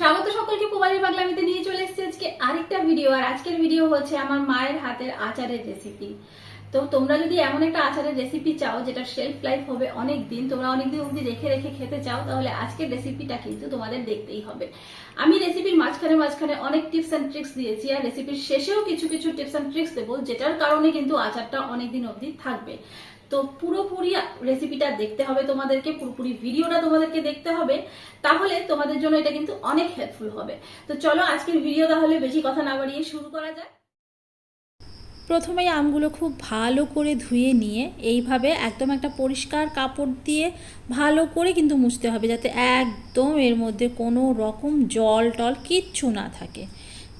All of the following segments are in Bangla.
স্বাগত সকলকে পোবালির বাংলামিতে নিয়ে চলে এসেছি আজকে আরেকটা ভিডিও আর আজকের ভিডিও হচ্ছে আমার মায়ের হাতের আচারের রেসিপি তো তোমরা যদি এমন একটা আচারের রেসিপি চাও যেটা শেলফ লাইফ হবে অনেক দিন তোমরা অনেক দিন অবধি রেখে রেখে খেতে চাও, তাহলে আজকের রেসিপিটা কিন্তু তোমাদের দেখতেই হবে। আমি রেসিপির মাঝখানে মাঝখানে অনেক টিপস অ্যান্ড ট্রিক্স দিয়েছি, আর রেসিপির শেষেও কিছু কিছু টিপস অ্যান্ড ট্রিক্স দেবো, যেটার কারণে কিন্তু আচারটা অনেক দিন অবধি থাকবে। তো পুরোপুরি রেসিপিটা দেখতে হবে তোমাদেরকে, পুরোপুরি ভিডিওটা তোমাদেরকে দেখতে হবে, তাহলে তোমাদের জন্য এটা কিন্তু অনেক হেল্পফুল হবে। তো চলো আজকের ভিডিও তাহলে বেশি কথা না বাড়িয়ে শুরু করা যাক। প্রথমেই আমগুলো খুব ভালো করে ধুয়ে নিয়ে, এইভাবে একদম একটা পরিষ্কার কাপড় দিয়ে ভালো করে কিন্তু মুছতে হবে, যাতে একদম এর মধ্যে কোনো রকম জল টল কিচ্ছু না থাকে।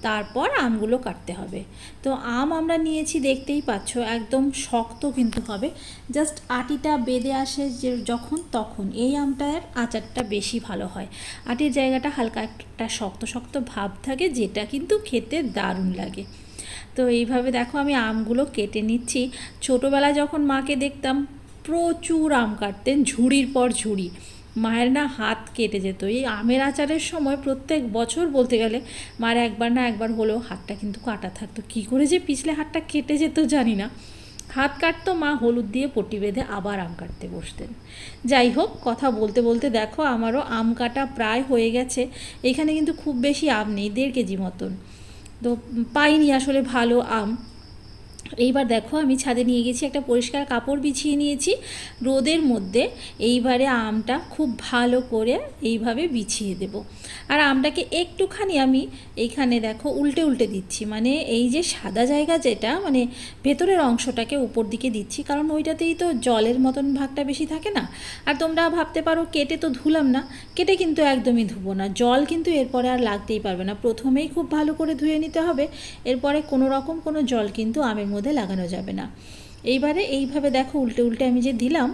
তারপর আমগুলো কাটতে হবে। তো আম আমরা নিয়েছি, দেখতেই পাচ্ছ, একদম শক্ত কিন্তু হবে। জাস্ট আটিটা বেঁধে আসে যে যখন তখন। এই আমটার আচারটা বেশি ভালো হয়। আটির জায়গাটা হালকা একটা শক্ত শক্ত ভাব থাকে, যেটা কিন্তু খেতে দারুণ লাগে। তো এইভাবে দেখো আমি আমগুলো কেটে নিচ্ছি। ছোটোবেলায় যখন মাকে দেখতাম, প্রচুর আম কাটতেন, ঝুড়ির পর ঝুড়ি। মায়ের না হাত কেটে যেত। এই আমের আচারের সময় প্রত্যেক বছর বলতে গেলে মার একবার না একবার হলেও হাতটা কিন্তু কাটা থাকতো। কী করে যে পিছলে হাতটা কেটে যেত জানি না। হাত কাটতো মা হলুদ দিয়ে পটি বেঁধে আবার আম কাটতে বসতেন। যাই হোক, কথা বলতে বলতে দেখো আমারও আম কাটা প্রায় হয়ে গেছে। এখানে কিন্তু খুব বেশি আম নেই, দেড় কেজি মতন। তো পাইনি আসলে ভালো আম। এইবার দেখো আমি ছাদে নিয়ে গেছি একটা পরিষ্কার কাপড় বিছিয়ে নিয়েছি। রোদের মধ্যে এইবারে আমটা খুব ভালো করে এইভাবে বিছিয়ে দেব। আর আমটাকে একটুখানি আমি এইখানে দেখো উল্টে উল্টে দিচ্ছি। মানে এই যে সাদা জায়গা যেটা মানে ভেতরের অংশটাকে উপর দিকে দিচ্ছি, কারণ ওইটাতেই তো জলের মতন ভাগটা বেশি থাকে না। আর তোমরা ভাবতে পারো কেটে তো ধুলাম না, কেটে কিন্তু একদমই ধুবো না। জল কিন্তু এরপরে আর লাগতেই পারবে না। প্রথমেই খুব ভালো করে ধুয়ে নিতে হবে, এরপরে কোনো রকম কোনো জল কিন্তু আমের মধ্যে লাগানো যাবে না। এইবারে এইভাবে দেখো উল্টে উল্টে আমি যে দিলাম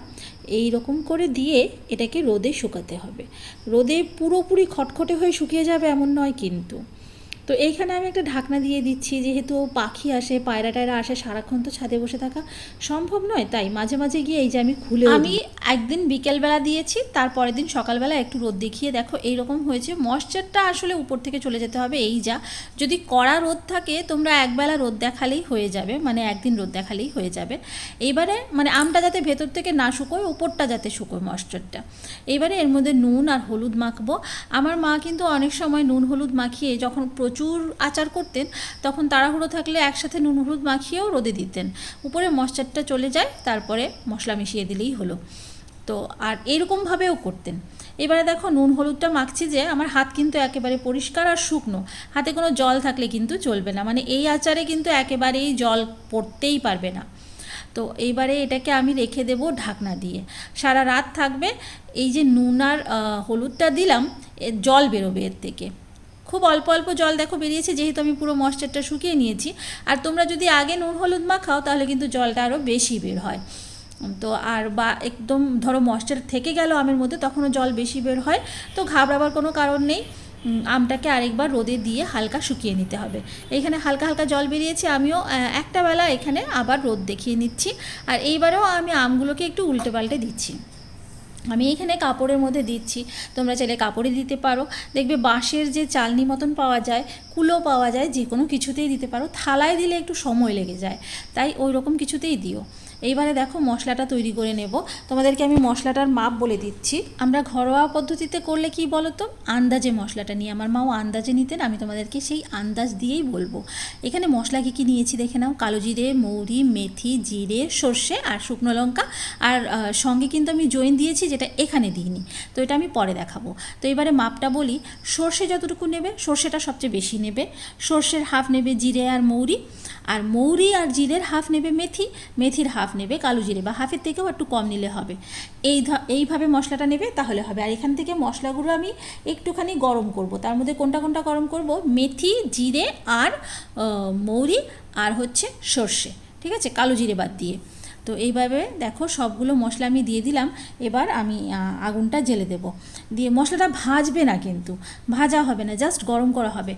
এই রকম করে দিয়ে এটাকে রোদে শুকাতে হবে। রোদে পুরোপুরি খটখটে হয়ে শুকিয়ে যাবে এমন নয় কিন্তু। তো এইখানে আমি একটা ঢাকনা দিয়ে দিচ্ছি, যেহেতু পাখি আসে, পায়রা টায়রা আসে, সারাক্ষণ তো ছাদে বসে থাকা সম্ভব নয়, তাই মাঝে মাঝে গিয়ে এই যে আমি খুলে আমি একদিন বিকেলবেলা দিয়েছি, তারপরের দিন সকালবেলা একটু রোদ দেখিয়ে দেখো, এইরকম হয়েছে। ময়শ্চারটা আসলে উপর থেকে চলে যেতে হবে, এই যা। যদি কড়া রোদ থাকে, তোমরা একবেলা রোদ দেখালেই হয়ে যাবে মানে একদিন রোদ দেখালেই হয়ে যাবে। এইবারে মানে আমটা যাতে ভেতর থেকে না শুকোয়, উপরটা যাতে শুকোয় ময়শ্চারটা। এইবারে এর মধ্যে নুন আর হলুদ মাখবো। আমার মা কিন্তু অনেক সময় নুন হলুদ মাখিয়ে যখন প্রচুর আচার করতেন, তখন তাড়াহুড়ো থাকলে একসাথে নুন, হলুদ মাখিয়েও রোদে দিতেন। উপরে মশচারটা চলে যায়, তারপরে মশলা মিশিয়ে দিলেই হলো। তো আর এরকমভাবেও করতেন। এবারে দেখো নুন, হলুদটা মাখছি যে, আমার হাত কিন্তু একেবারে পরিষ্কার আর শুকনো। হাতে কোনো জল থাকলে কিন্তু চলবে না। মানে এই আচারে কিন্তু একেবারেই জল পড়তেই পারবে না। তো এইবারে এটাকে আমি রেখে দেব ঢাকনা দিয়ে। সারা রাত থাকবে। এই যে নুন আর হলুদটা দিলাম জল বেরোবে এর থেকে। খুব অল্প অল্প জল দেখো বেরিয়েছে, যেহেতু আমি পুরো মশচারটা শুকিয়ে নিয়েছি। আর তোমরা যদি আগে নুন হলুদ মাখাও, তাহলে কিন্তু জলটা আরও বেশি বের হয়। তো আর বা একদম ধরো মশচার থেকে গেল আমের মধ্যে, তখনও জল বেশি বের হয়। তো ঘাবড়াবার কোনো কারণ নেই। আমটাকে আরেকবার রোদে দিয়ে হালকা শুকিয়ে নিতে হবে। এইখানে হালকা হালকা জল বেরিয়েছে, আমিও একটা বেলা এখানে আবার রোদ দেখিয়ে নিচ্ছি। আর এইবারেও আমি আমগুলোকে একটু উল্টে পাল্টে দিচ্ছি। আমি এখানে কাপড়ের মধ্যে দিচ্ছি, তোমরা চাইলে কাপড়ে দিতে পারো। দেখবে বাঁশের যে চালনি মতন পাওয়া যায়, কুলো পাওয়া যায় যে কোনো কিছুতেই দিতে পারো। থালায় দিলে একটু সময় লেগে যায়, তাই ওই রকম কিছুতেই দিও। এইবারে দেখো মশলাটা তৈরি করে নেব। তোমাদেরকে আমি মশলাটার মাপ বলে দিচ্ছি। আমরা ঘরোয়া পদ্ধতিতে করলে কি বলো তো আন্দাজে মশলাটা নিয়ে। আমার মাও আন্দাজে নিতেন, আমি তোমাদেরকে সেই আন্দাজ দিয়েই বলব। এখানে মশলা কী কী নিয়েছি দেখে নাও। কালো জিরে, মৌরি, মেথি, জিরে, সর্ষে আর শুকনো লঙ্কা। আর সঙ্গে কিন্তু আমি জয়েন দিয়েছি, যেটা এখানে দিইনি। তো এটা আমি পরে দেখাবো। তো এবারে মাপটা বলি। সর্ষে যতটুকু নেবে, সর্ষেটা সবচেয়ে বেশি নেবে। সর্ষের হাফ নেবে জিরে আর মৌরি। আর মৌরি আর জিরের হাফ নেবে মেথি। মেথির হাফ নেবে, কালো জিরে বা হাফের থেকেও একটু কম নিলে হবে। এই এইভাবে মশলাটা নেবে তাহলে হবে। আর এখান থেকে মশলাগুলো আমি একটুখানি গরম করব। তার মধ্যে কোনটা কোনটা গরম করব? মেথি, জিরে আর মৌরি আর হচ্ছে সর্ষে। ঠিক আছে? কালো জিরে বাদ দিয়ে। তো এইভাবে দেখো সবগুলো মশলা আমি দিয়ে দিলাম। এবার আমি আগুনটা জেলে দেব। দিয়ে মশলাটা ভাজবে না কিন্তু। ভাজা হবে না, জাস্ট গরম করা হবে।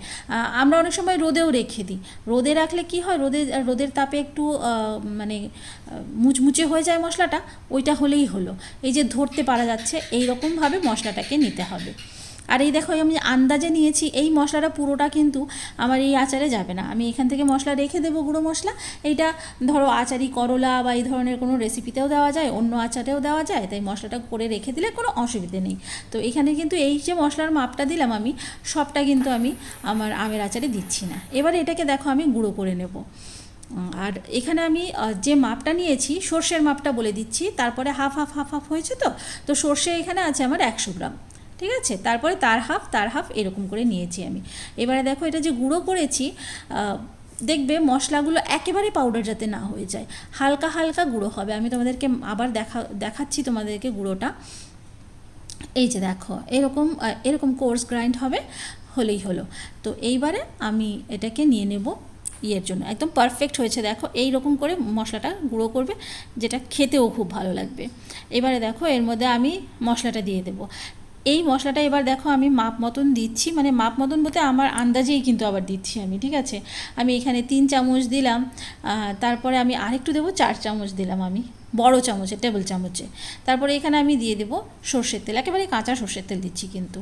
আমরা অনেক সময় রোদেও রেখে দিই। রোদে রাখলে কি হয়? রোদে, রোদের তাপে একটু মানে মুচমুচে হয়ে যায় মশলাটা। ওইটা হলেই হলো। এই যে ধরতে পারা যাচ্ছে এই রকমভাবে মশলাটাকে নিতে হবে। আর এই দেখো আমি আন্দাজে নিয়েছি, এই মশলাটা পুরোটা কিন্তু আমার এই আচারে যাবে না। আমি এখান থেকে মশলা রেখে দেবো গুঁড়ো মশলা। এইটা ধরো আচারি করলা বা এই ধরনের কোনো রেসিপিতেও দেওয়া যায়, অন্য আচারেও দেওয়া যায়, তাই মশলাটা করে রেখে দিলে কোনো অসুবিধে নেই। তো এখানে কিন্তু এই যে মশলার মাপটা দিলাম আমি, সবটা কিন্তু আমি আমার আমের আচারে দিচ্ছি না। এবার এটাকে দেখো, আমি গুঁড়ো করে নেব। আর এখানে আমি যে মাপটা নিয়েছি, সর্ষের মাপটা বলে দিচ্ছি, তারপরে হাফ হাফ হাফ হাফ হয়েছে তো? তো সর্ষে এখানে আছে আমার একশো গ্রাম। ঠিক আছে? তারপরে তার হাফ তার হাফ এরকম করে নিয়েছি আমি। এবারে দেখো, এটা যে গুঁড়ো করেছি দেখবে মশলাগুলো একেবারে পাউডার যাতে না হয়ে যায়। হালকা হালকা গুঁড়ো হবে। আমি তোমাদেরকে আবার দেখা, দেখাচ্ছি তোমাদেরকে গুঁড়োটা। এই যে দেখো, এরকম এরকম কোর্স গ্রাইন্ড হবে, হলেই হলো। তো এইবারে আমি এটাকে নিয়ে নেব ইয়ের জন্য। একদম পারফেক্ট হয়েছে। দেখো এই রকম করে মশলাটা গুঁড়ো করবে, যেটা খেতেও খুব ভালো লাগবে। এবারে দেখো, এর মধ্যে আমি মশলাটা দিয়ে দেবো। এই মশলাটা এবার দেখো আমি মাপ মতন দিচ্ছি মানে মাপ মতন বলতে আমার আন্দাজেই কিন্তু আবার দিচ্ছি আমি, ঠিক আছে? আমি এখানে তিন চামচ দিলাম তারপরে আমি আরেকটু দেবো চার চামচ দিলাম আমি, বড় চামচে টেবিল চামচে। তারপরে এখানে আমি দিয়ে দেবো সর্ষের তেল, একেবারে কাঁচা সর্ষের তেল দিচ্ছি কিন্তু,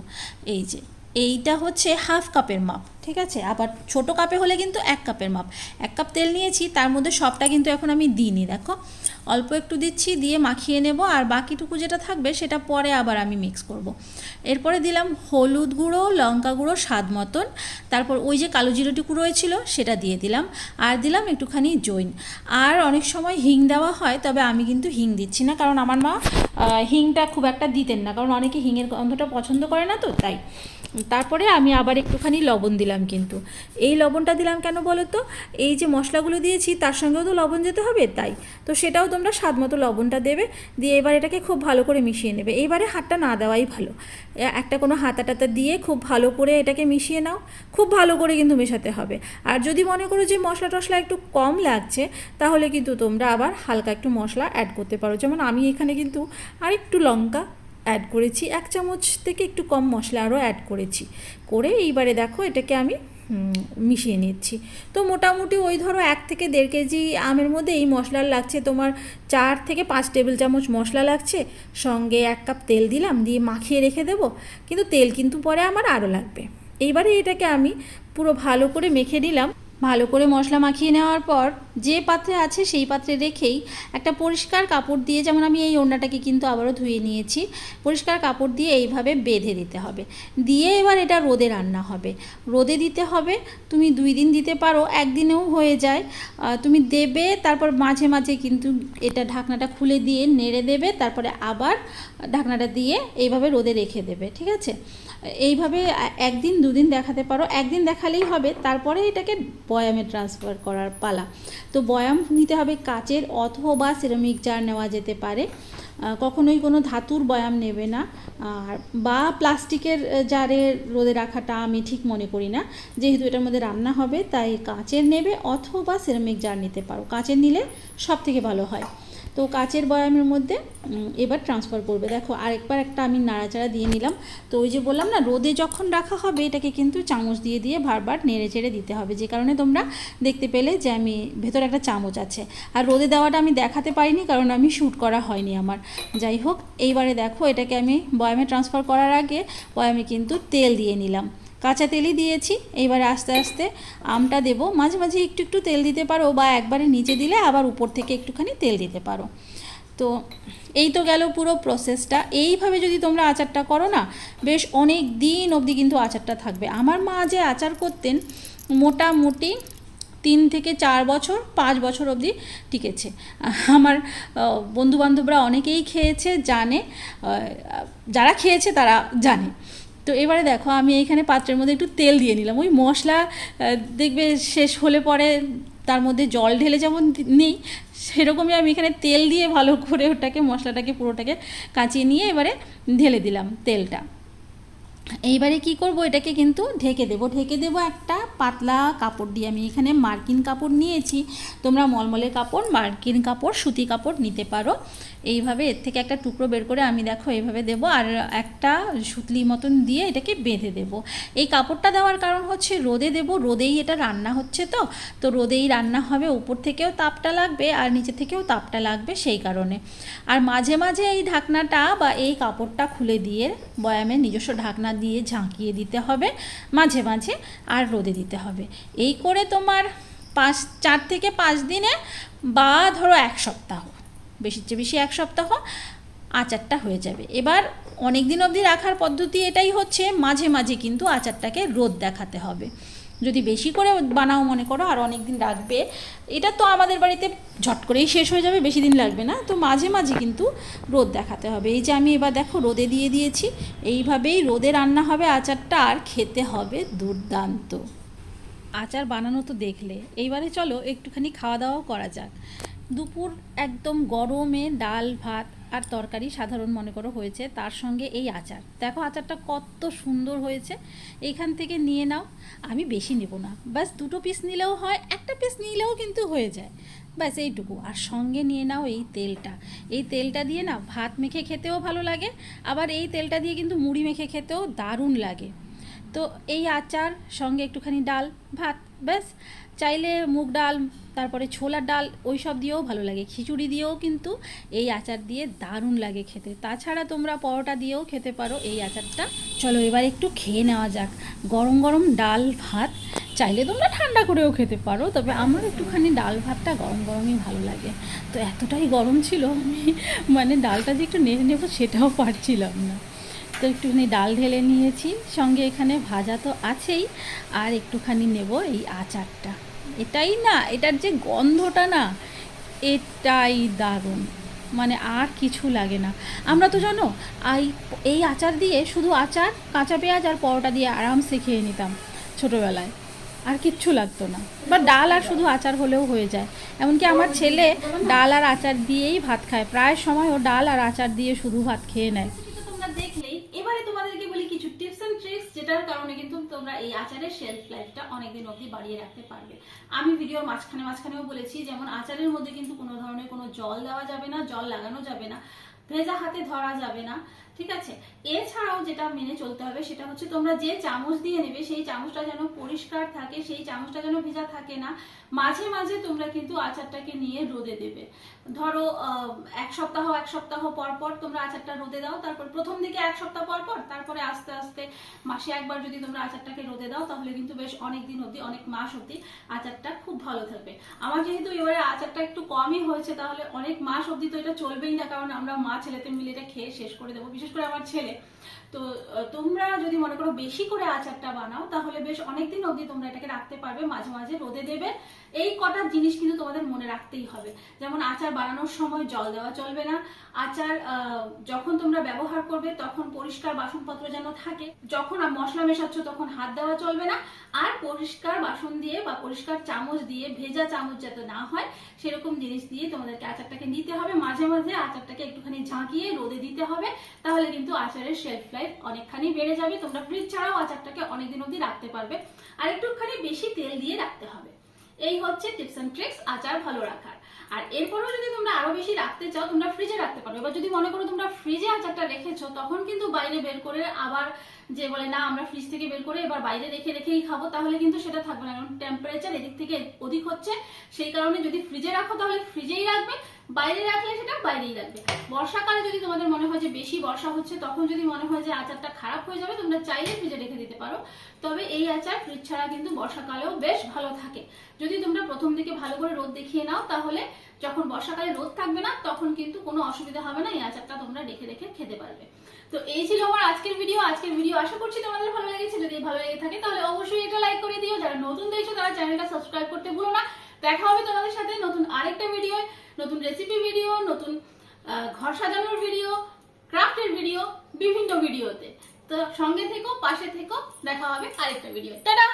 এই যে, এইটা হচ্ছে হাফ কাপের মাপ, ঠিক আছে? আবার ছোট কাপে হলে কিন্তু এক কাপের মাপ, এক কাপ তেল নিয়েছি, তার মধ্যে সবটা কিন্তু এখন আমি দিইনি, দেখো? অল্প একটু দিচ্ছি, দিয়ে মাখিয়ে নেব আর বাকিটুকু যেটা থাকবে সেটা পরে আবার আমি মিক্স করব। এরপরে দিলাম হলুদ গুঁড়ো, লঙ্কা গুঁড়ো, স্বাদ মতন। তারপর ওই যে কালো জিরোটুকু রয়েছিল সেটা দিয়ে দিলাম। আর দিলাম একটুখানি জৈন। আর অনেক সময় হিং দেওয়া হয়, তবে আমি কিন্তু হিং দিচ্ছি না, কারণ আমার মা হিংটা খুব একটা দিতেন না। কারণ অনেকে হিংয়ের গন্ধটা পছন্দ করে না তো, তাই। তারপরে আমি আবার একটুখানি লবণ দিলাম কিন্তু। এই লবণটা দিলাম কেন বলো তো এই যে মশলাগুলো দিয়েছি, তার সঙ্গেও তো লবণ যেতে হবে, তাই। তো সেটাও তোমরা স্বাদ মতো লবণটা দেবে, দিয়ে এবার এটাকে খুব ভালো করে মিশিয়ে নেবে। এইবারে হাতটা না দেওয়াই ভালো। একটা কোনো হাতা টাতা দিয়ে খুব ভালো করে এটাকে মিশিয়ে নাও। খুব ভালো করে কিন্তু মেশাতে হবে। আর যদি মনে করো যে মশলা টশলা একটু কম লাগছে, তাহলে কিন্তু তোমরা আবার হালকা একটু মশলা অ্যাড করতে পারো। যেমন আমি এখানে কিন্তু আরেকটু লঙ্কা অ্যাড করেছি। এক চামচ থেকে একটু কম মশলা আরও অ্যাড করেছি। করে এইবারে দেখো এটাকে আমি মিশিয়ে নিচ্ছি। তো মোটামুটি ওই ধরো এক থেকে দেড় কেজি আমের মধ্যে এই মশলার লাগছে তোমার চার থেকে পাঁচ টেবিল চামচ মশলা লাগছে। সঙ্গে এক কাপ তেল দিলাম, দিয়ে মাখিয়ে রেখে দেব। কিন্তু তেল কিন্তু পরে আমার আরও লাগবে। এইবারে এটাকে আমি পুরো ভালো করে মেখে নিলাম। ভালো করে মশলা মাখিয়ে নেওয়ার পর যে পাত্রে আছে সেই পাত্রে রেখেই একটা পরিষ্কার কাপড় দিয়ে, যেমন আমি এই ওড়নাটাকে কিন্তু আবারও ধুয়ে নিয়েছি, পরিষ্কার কাপড় দিয়ে এইভাবে বেঁধে দিতে হবে। দিয়ে এবার এটা রোদে রান্না হবে। রোদে দিতে হবে, তুমি দুই দিন দিতে পারো, একদিনেও হয়ে যায়। তুমি দেবে, তারপর মাঝে মাঝে কিন্তু এটা ঢাকনাটা খুলে দিয়ে নেড়ে দেবে, তারপরে আবার ঢাকনাটা দিয়ে এইভাবে রোদে রেখে দেবে, ঠিক আছে? এইভাবে একদিন, দুদিন দেখাতে পারো। একদিন দেখালেই হবে, তারপরে এটাকে বয়ামে ট্রান্সফার করার পালা। তো বয়াম নিতে হবে কাচের অথবা সিরামিক জার নেওয়া যেতে পারে। কখনোই কোনো ধাতুর বয়াম নেবে না। আর, বা প্লাস্টিকের জারে রোদে রাখাটা আমি ঠিক মনে করি না। যেহেতু এটার মধ্যে রান্না হবে, তাই কাচের নেবে অথবা সিরামিক জার নিতে পারো। কাচের নিলে সব থেকে ভালো হয়। তো কাচের বয়ামের মধ্যে এবার ট্রান্সফার করবে। দেখো, আরেকবার একটা আমি নাড়াচাড়া দিয়ে নিলাম। তো ওই যে বললাম না, রোদে যখন রাখা হবে, এটাকে কিন্তু চামচ দিয়ে দিয়ে বারবার নেড়ে চেড়ে দিতে হবে। যে কারণে তোমরা দেখতে পেলে যে আমি ভেতরে একটা চামচ আছে। আর রোদে দেওয়াটা আমি দেখাতে পারিনি, কারণ আমি শ্যুট করা হয়নি আমার। যাই হোক, এইবারে দেখো, এটাকে আমি বয়ামে ট্রান্সফার করার আগে বয়ামে কিন্তু তেল দিয়ে নিলাম। কাঁচা তেলই দিয়েছি। এইবারে আস্তে আস্তে আমটা দেবো। মাঝে মাঝে একটু একটু তেল দিতে পারো বা একবারে নিচে দিলে আবার উপর থেকে একটুখানি তেল দিতে পারো। তো এই তো গেল পুরো প্রসেসটা এইভাবে যদি তোমরা আচারটা করো না, বেশ অনেক দিন অবধি কিন্তু আচারটা থাকবে। আমার মা যে আচার করতেন, মোটামুটি তিন থেকে চার বছর, পাঁচ বছর অবধি টিকেছে। আমার বন্ধুবান্ধবরা অনেকেই খেয়েছে, জানে যারা খেয়েছে তারা জানে। তো এবারে দেখো, আমি এইখানে পাত্রের মধ্যে একটু তেল দিয়ে নিলাম। ওই মশলা দেখবে শেষ হলে পরে তার মধ্যে জল ঢেলে যেমন নেই, সেরকমই আমি এখানে তেল দিয়ে ভালো করে ওটাকে, মশলাটাকে, পুরোটাকে কাঁচিয়ে নিয়ে এবারে ঢেলে দিলাম তেলটা। এইবারে কি করব, এটাকে কিন্তু ঢেকে দেব। ঢেকে দেব একটা পাতলা কাপড় দিয়ে। আমি এখানে মার্কিন কাপড় নিয়েছি। তোমরা মলমলের কাপড়, মার্কিন কাপড়, সুতি কাপড় নিতে পারো। এইভাবে এর থেকে একটা টুকরো বের করে আমি দেখো এইভাবে দেব আর একটা সুতলি মতন দিয়ে এটাকে বেঁধে দেব। এই কাপড়টা দেওয়ার কারণ হচ্ছে রোদে দেব, রোদেই এটা রান্না হচ্ছে তো। তো রোদেই রান্না হবে, উপর থেকেও তাপটা লাগবে আর নিচে থেকেও তাপটা লাগবে সেই কারণে। আর মাঝে মাঝে এই ঢাকনাটা বা এই কাপড়টা খুলে দিয়ে বয়ামের নিজস্ব ঢাকনা দিয়ে ঝাঁকিয়ে দিতে হবে মাঝে মাঝে আর রোদে দিতে হবে। এই করে তোমার পাঁচ, চার থেকে পাঁচ দিনে বা ধরো এক সপ্তাহ। বেশির চেয়ে বেশি এক সপ্তাহ আচারটা হয়ে যাবে। এবার অনেক দিন অবধি রাখার পদ্ধতি এটাই হচ্ছে, মাঝে মাঝে কিন্তু আচারটাকে রোদ দেখাতে হবে। যদি বেশি করে বানাও মনে করো আর অনেক দিন রাখবে, এটা তো আমাদের বাড়িতে ঝট করেই শেষ হয়ে যাবে, বেশি দিন লাগবে না, তো মাঝে মাঝে কিন্তু রোদ দেখাতে হবে। এই যে আমি এবার দেখো রোদে দিয়ে দিয়েছি, এইভাবেই রোদে রান্না হবে আচারটা আর খেতে হবে দুর্দান্ত। আচার বানানো তো দেখলে, এইবারে চলো একটুখানি খাওয়া দাওয়াও করা যাক। দুপুর একদম গরমে ডাল, ভাত আর তরকারি সাধারণ মনে করো হয়েছে। তার সঙ্গে এই আচার। দেখো আচারটা কত সুন্দর হয়েছে। এইখান থেকে নিয়ে নাও। আমি বেশি নেব না। ব্যাস, দুটো পিস নিলেও হয়, একটা পিস নিলেও কিন্তু হয়ে যায়। ব্যাস, এইটুকু। আর সঙ্গে নিয়ে নাও এই তেলটা। এই তেলটা দিয়ে না ভাত মেখে খেতেও ভালো লাগে, আবার এই তেলটা দিয়ে কিন্তু মুড়ি মেখে খেতেও দারুণ লাগে। তো এই আচার, সঙ্গে একটুখানি ডাল, ভাত, ব্যাস। চাইলে মুগ ডাল, তারপরে ছোলার ডাল ওই সব দিয়েও ভালো লাগে। খিচুড়ি দিয়েও কিন্তু এই আচার দিয়ে দারুণ লাগে খেতে। তাছাড়া তোমরা পরোটা দিয়েও খেতে পারো এই আচারটা। চলো এবার একটু খেয়ে নেওয়া যাক। গরম গরম ডাল ভাত চাইলে তোমরা ঠান্ডা করেও খেতে পারো, তবে আমার একটুখানি ডাল ভাতটা গরম গরমই ভালো লাগে। তো এতটাই গরম ছিল আমি মানে ডালটা যে একটু নেড়ে নেব সেটাও পারছিলাম না। তো একটুখানি ডাল ঢেলে নিয়েছি। সঙ্গে এখানে ভাজা তো আছেই, আর একটুখানি নেব এই আচারটা। এটাই না, এটার যে গন্ধটা না, এটাই দারুণ। মানে আর কিছু লাগে না। আমরা তো জানো, আই, এই আচার দিয়ে শুধু আচার, কাঁচা পেঁয়াজ আর পরোটা দিয়ে আরামসে খেয়ে নিতাম ছোটোবেলায়। আর কিচ্ছু লাগতো না। বা ডাল আর শুধু আচার হলেও হয়ে যায়। এমনকি আমার ছেলে ডাল আর আচার দিয়েই ভাত খায়। প্রায় সময় ও ডাল আর আচার দিয়ে শুধু ভাত খেয়ে নেয় তো তোমরা দেখলেই এবারে তোমাদেরকে বলি কিছু টিপস যেটার কারণে কিন্তু তোমরা এই আচারের শেলফ লাইফটা অনেকদিন অবধি বাড়িয়ে রাখতে পারবে। আমি ভিডিওর মাঝখানে মাঝখানেও বলেছি যেমন আচারের মধ্যে কিন্তু কোনো ধরনের কোনো জল দেওয়া যাবে না, জল লাগানো যাবে না, ভেজা হাতে ধরা যাবে না, ঠিক আছে? এছাড়াও যেটা মেনে চলতে হবে সেটা হচ্ছে তোমরা যে চামচ দিয়ে নেবে সেই চামচটা যেন পরিষ্কার থাকে, সেই চামচটা যেন ভেজা থাকে না, মাঝে মাঝে তোমরা কিন্তু আচারটাকে নিয়ে রোদে দেবে। ধরো এক সপ্তাহ এক সপ্তাহ পর পর তোমরা আচারটা রোদে দাও, তারপর প্রথম দিকে এক সপ্তাহ পর পর, তারপরে আস্তে আস্তে মাসে একবার যদি তোমরা আচারটাকে রোদে দাও, তাহলে কিন্তু বেশ অনেক দিন অবধি, অনেক মাস অবধি আচারটা খুব ভালো থাকবে। আমার যেহেতু এবারে আচারটা একটু কমই হয়েছে, তাহলে অনেক মাস অবধি তো এটা চলবেই না, কারণ আমরা মা ছেলেতে মিলে এটা খেয়ে শেষ করে দেবো, বিশেষ করে আমার ছেলে। তো তোমরা যদি মনে করো বেশি করে আচারটা বানাও, তাহলে বেশ অনেকদিন অবধি তোমরা এটাকে রাখতে পারবে, মাঝে মাঝে রোদে দেবে। এই কটা জিনিস কিন্তু তোমাদের মনে রাখতেই হবে। যেমন আচার বানানোর সময় জল দেওয়া চলবে না। আচার যখন তোমরা ব্যবহার করবে তখন পরিষ্কার বাসনপত্র যেন থাকে। যখন মশলা মেশাচ্ছ তখন হাত দেওয়া চলবে না। আর পরিষ্কার বাসন দিয়ে বা পরিষ্কার চামচ দিয়ে ভেজা চামচ যাতে না হয়, সেরকম জিনিস দিয়ে তোমাদেরকে আচারটাকে নিতে হবে। মাঝে মাঝে আচারটাকে একটুখানি ঝাঁকিয়ে রোদে দিতে হবে। তাহলে কিন্তু আচারের শেলফ লাইফ অনেকখানি বেড়ে যাবে। তোমরা ফ্রিজ ছাড়াও আচারটাকে অনেকদিন অবধি রাখতে পারবে। আর একটুখানি বেশি তেল দিয়ে রাখতে হবে। এই হচ্ছে টিপস এন্ড ট্রিক্স আচার ভালো রাখার। আর এরপরেও যদি তোমরা আরও বেশি রাখতে চাও, তোমরা ফ্রিজে রাখতে পারো। এবার যদি মনে করো তোমরা ফ্রিজে আচারটা রেখেছো, তখন কিন্তু বাইরে বের করে আবার যে বলে, না, আমরা ফ্রিজ থেকে বের করে এবার বাইরে রেখে রেখেই খাব, তাহলে কিন্তু সেটা থাকবে না। কারণ টেম্পারেচার এদিক থেকে অধিক হচ্ছে, সেই কারণে যদি ফ্রিজে রাখো, তাহলে ফ্রিজেই রাখবে, বাইরে রাখলে সেটা বাইরেই রাখবে। বর্ষাকালে যদি তোমাদের মনে হয় যে বেশি বর্ষা হচ্ছে, তখন যদি মনে হয় যে আচারটা খারাপ হয়ে যাবে, তোমরা চাইলে ফ্রিজে রেখে দিতে পারো। তবে এই আচার ফ্রিজ ছাড়া কিন্তু বর্ষাকালেও বেশ ভালো থাকে। যদি তোমরা প্রথম দিকে ভালো করে রোদ দেখিয়ে নাও, তাহলে যখন বর্ষাকালে রোদ থাকবে না, তখন কিন্তু কোনো অসুবিধা হবে না, এই আচারটা তোমরা রেখে রেখে খেতে পারবে। তো এই ছিল আমার আজকের ভিডিও আজকের ভিডিও আশা করছি তোমাদের ভালো লেগেছে। যদি ভালো লেগে থাকে, তাহলে অবশ্যই এটা লাইক করে দিও। যারা নতুন দেখছ, তারা চ্যানেলটা সাবস্ক্রাইব করতে ভুলো না। দেখা হবে তোমাদের সাথে নতুন আরেকটা ভিডিও নতুন রেসিপি ভিডিও নতুন ঘর সাজানোর ভিডিও ক্রাফটের ভিডিও বিভিন্ন ভিডিওতে তো। সঙ্গে থেকো, পাশে থেকো। দেখা হবে আরেকটা ভিডিও টাটা!